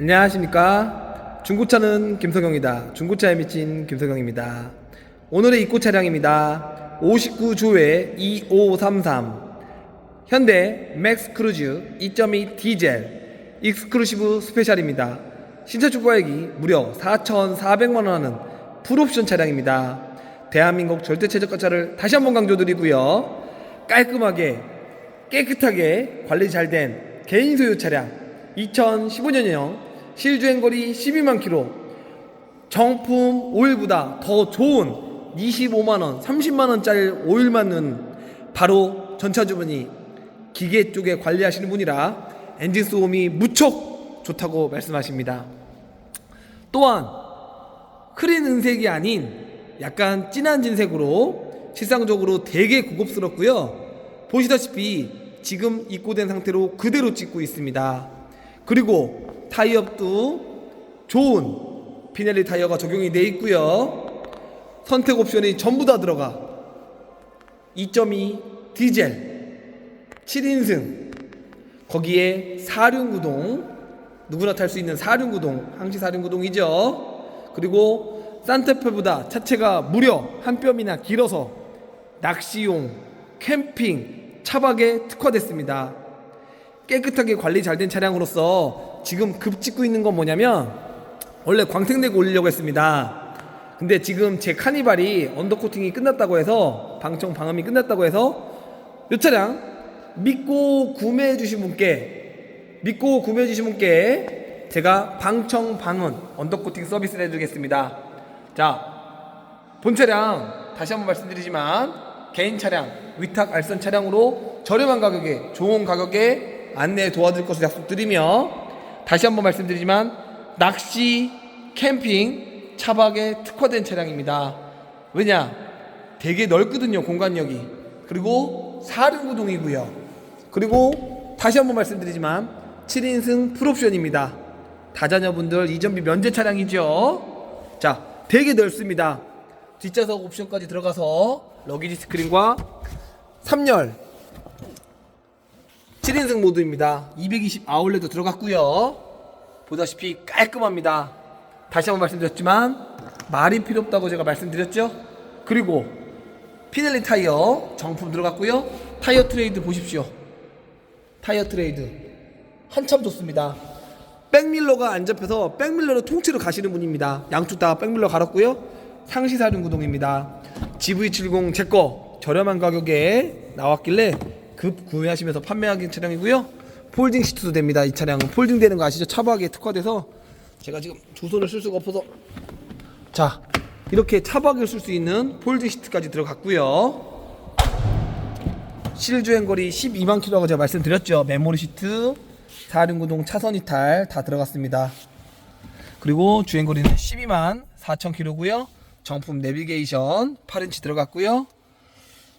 안녕하십니까. 중고차는 김석영이다. 중고차에 미친 김석영입니다. 오늘의 입고 차량입니다. 59조회 2533 현대 맥스 크루즈 2.2 디젤 익스클루시브 스페셜입니다. 신차 출고액이 무려 4,400만 원 하는 풀옵션 차량입니다. 대한민국 절대 최저가차를 다시 한번 강조드리고요. 깔끔하게 깨끗하게 관리 잘 된 개인 소유 차량 2015년형 실주행거리 12만 킬로. 정품 오일보다 더 좋은 25만원 30만원짜리 오일 맞는 바로 전차주분이 기계 쪽에 관리하시는 분이라 엔진 소음이 무척 좋다고 말씀하십니다. 또한 흐린 은색이 아닌 약간 진한 진색으로 실상적으로 되게 고급스럽고요. 보시다시피 지금 입고된 상태로 그대로 찍고 있습니다. 그리고 타이어도 좋은 피넬리 타이어가 적용이 돼 있고요. 선택 옵션이 전부 다 들어가 2.2 디젤 7인승 거기에 사륜구동 누구나 탈 수 있는 사륜구동 항시 사륜구동이죠. 그리고 산타페보다 차체가 무려 한 뼘이나 길어서 낚시용 캠핑 차박에 특화됐습니다. 깨끗하게 관리 잘 된 차량으로서 지금 급 찍고 있는 건 뭐냐면 원래 광택내고 올리려고 했습니다. 근데 지금 제 카니발이 언더코팅이 끝났다고 해서 방청 방음이 끝났다고 해서 이 차량 믿고 구매해 주신 분께 믿고 구매해 주신 분께 제가 방청 방음 언더코팅 서비스를 해드리겠습니다. 자 본 차량 다시 한번 말씀드리지만 개인 차량 위탁 알선 차량으로 저렴한 가격에 좋은 가격에 안내 도와드릴 것을 약속드리며 다시 한번 말씀드리지만 낚시 캠핑 차박에 특화된 차량입니다. 왜냐? 되게 넓거든요 공간력이. 그리고 사륜구동이고요. 그리고 다시 한번 말씀드리지만 7인승 풀옵션입니다. 다자녀분들 이전비 면제 차량이죠? 자 되게 넓습니다. 뒷좌석 옵션까지 들어가서 러기지 스크린과 3열 7인승 모드입니다. 220 아울렛도 들어갔고요. 보다시피 깔끔합니다. 다시 한번 말씀드렸지만 말이 필요 없다고 제가 말씀드렸죠? 그리고 피넬리 타이어 정품 들어갔고요. 타이어 트레이드 보십시오. 타이어 트레이드. 한참 좋습니다. 백밀러가 안 잡혀서 백밀러로 통째로 가시는 분입니다. 양쪽 다 백밀러 갈았고요. 상시 사륜 구동입니다. GV70 제거 저렴한 가격에 나왔길래 급 구매하시면서 판매하는 차량이고요. 폴딩 시트도 됩니다. 이 차량은 폴딩 되는 거 아시죠? 차박에 특화돼서 제가 지금 두 손을 쓸 수가 없어서. 자 이렇게 차박을 쓸 수 있는 폴딩 시트까지 들어갔고요. 실주행 거리 12만 킬로라고 제가 말씀드렸죠. 메모리 시트 4륜구동 차선 이탈 다 들어갔습니다. 그리고 주행 거리는 12만 4천 킬로고요. 정품 내비게이션 8인치 들어갔고요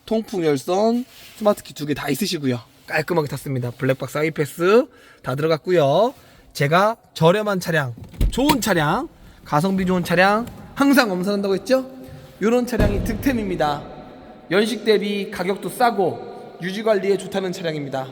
통풍 열선 스마트키 두 개 다 있으시고요. 깔끔하게 탔습니다. 블랙박스 아이패스 다 들어갔고요. 제가 저렴한 차량 좋은 차량 가성비 좋은 차량 항상 엄선한다고 했죠? 이런 차량이 득템입니다. 연식 대비 가격도 싸고 유지 관리에 좋다는 차량입니다.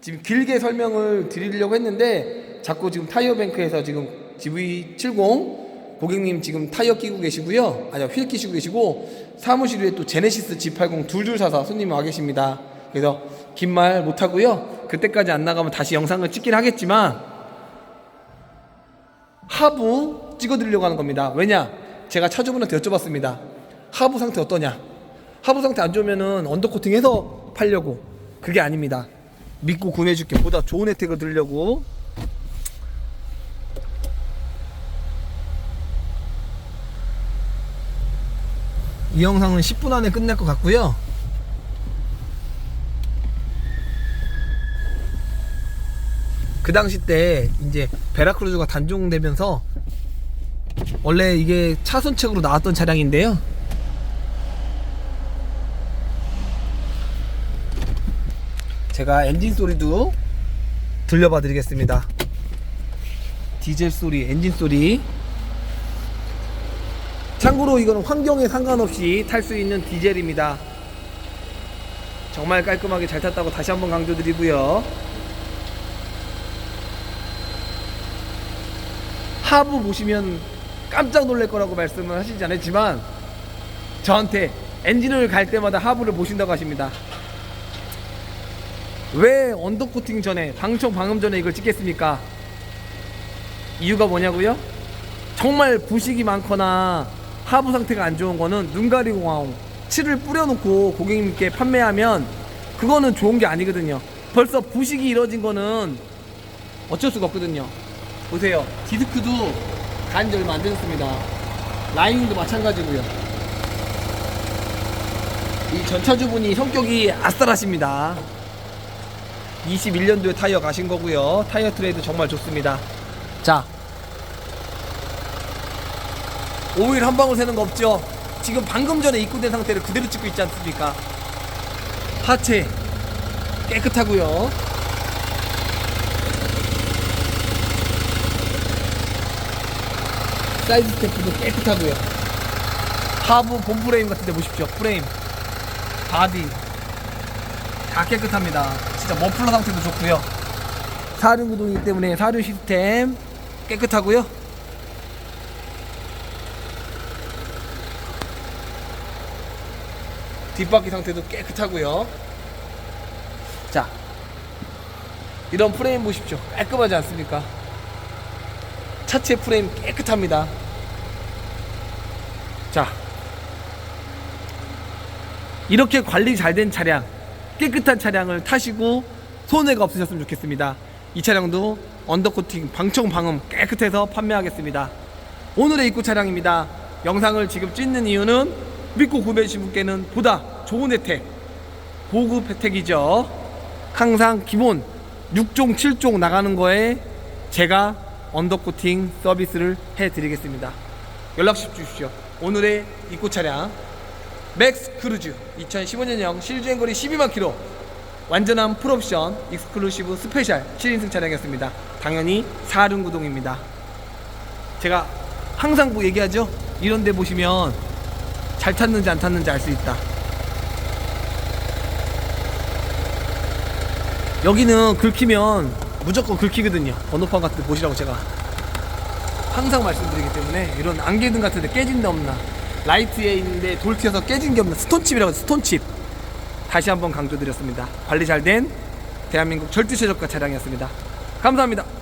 지금 길게 설명을 드리려고 했는데 자꾸 지금 타이어 뱅크에서 지금 GV70 고객님 지금 타이어 끼고 계시고요. 아니요, 휠 끼시고 계시고 사무실 위에 또 제네시스 G80 둘둘 사서 손님 와 계십니다. 그래서 긴 말 못 하고요. 그때까지 안 나가면 다시 영상을 찍긴 하겠지만 하부 찍어드리려고 하는 겁니다. 왜냐? 제가 차주분한테 여쭤봤습니다. 하부 상태 어떠냐? 하부 상태 안 좋으면은 언더코팅해서 팔려고 그게 아닙니다. 믿고 구매해줄게 보다 좋은 혜택을 드리려고 이 영상은 10분 안에 끝낼 것 같고요. 그 당시 때 이제 베라크루즈가 단종되면서 원래 이게 차선책으로 나왔던 차량인데요. 제가 엔진 소리도 들려봐 드리겠습니다. 디젤 소리 엔진 소리 참고로 이거는 환경에 상관없이 탈 수 있는 디젤입니다 정말 깔끔하게 잘 탔다고 다시 한번 강조드리고요 하부 보시면 깜짝 놀랄 거라고 말씀을 하시지 않았지만 저한테 엔진을 갈 때마다 하부를 보신다고 하십니다. 왜 언더코팅 전에 방청 방음 전에 이걸 찍겠습니까? 이유가 뭐냐고요? 정말 부식이 많거나 하부 상태가 안 좋은 거는 눈 가리고 와우 칠을 뿌려놓고 고객님께 판매하면 그거는 좋은 게 아니거든요. 벌써 부식이 이루어진 거는 어쩔 수가 없거든요. 보세요. 디스크도 간지 얼마 안 되었습니다. 라이닝도 마찬가지고요. 이 전차주분이 성격이 아싸라십니다. 21년도에 타이어 가신 거고요. 타이어 트레이드 정말 좋습니다. 자, 오일 한 방울 새는 거 없죠? 지금 방금 전에 입고된 상태를 그대로 찍고 있지 않습니까? 하체 깨끗하고요. 사이드 스태프도 깨끗하고요. 하부 본 프레임 같은 데 보십시오. 프레임, 바디 다 깨끗합니다. 진짜 머플러 상태도 좋고요. 사륜 구동이기 때문에 사륜 시스템 깨끗하고요. 뒷바퀴 상태도 깨끗하고요. 자, 이런 프레임 보십시오. 깔끔하지 않습니까? 차체 프레임 깨끗합니다. 자, 이렇게 관리 잘 된 차량, 깨끗한 차량을 타시고 손해가 없으셨으면 좋겠습니다. 이 차량도 언더코팅, 방청, 방음 깨끗해서 판매하겠습니다. 오늘의 입고 차량입니다. 영상을 지금 찍는 이유는 믿고 구매해 주신 분께는 보다 좋은 혜택, 고급 혜택이죠. 항상 기본 6종, 7종 나가는 거에 제가 언더코팅 서비스를 해드리겠습니다. 연락 주십시오. 오늘의 입고 차량 맥스 크루즈 2015년형 실주행거리 12만 킬로 완전한 풀옵션 익스클루시브 스페셜 7인승 차량이었습니다. 당연히 사륜구동입니다. 제가 항상 뭐 얘기하죠. 이런 데 보시면 잘 탔는지 안 탔는지 알 수 있다. 여기는 긁히면 무조건 긁히거든요. 번호판 같은 데 보시라고 제가 항상 말씀드리기 때문에 이런 안개등 같은 데 깨진 데 없나 라이트에 있는데 돌 튀어서 깨진 게 없나 스톤칩이라고 스톤칩 다시 한번 강조드렸습니다. 관리 잘 된 대한민국 절대 최저가 차량이었습니다. 감사합니다.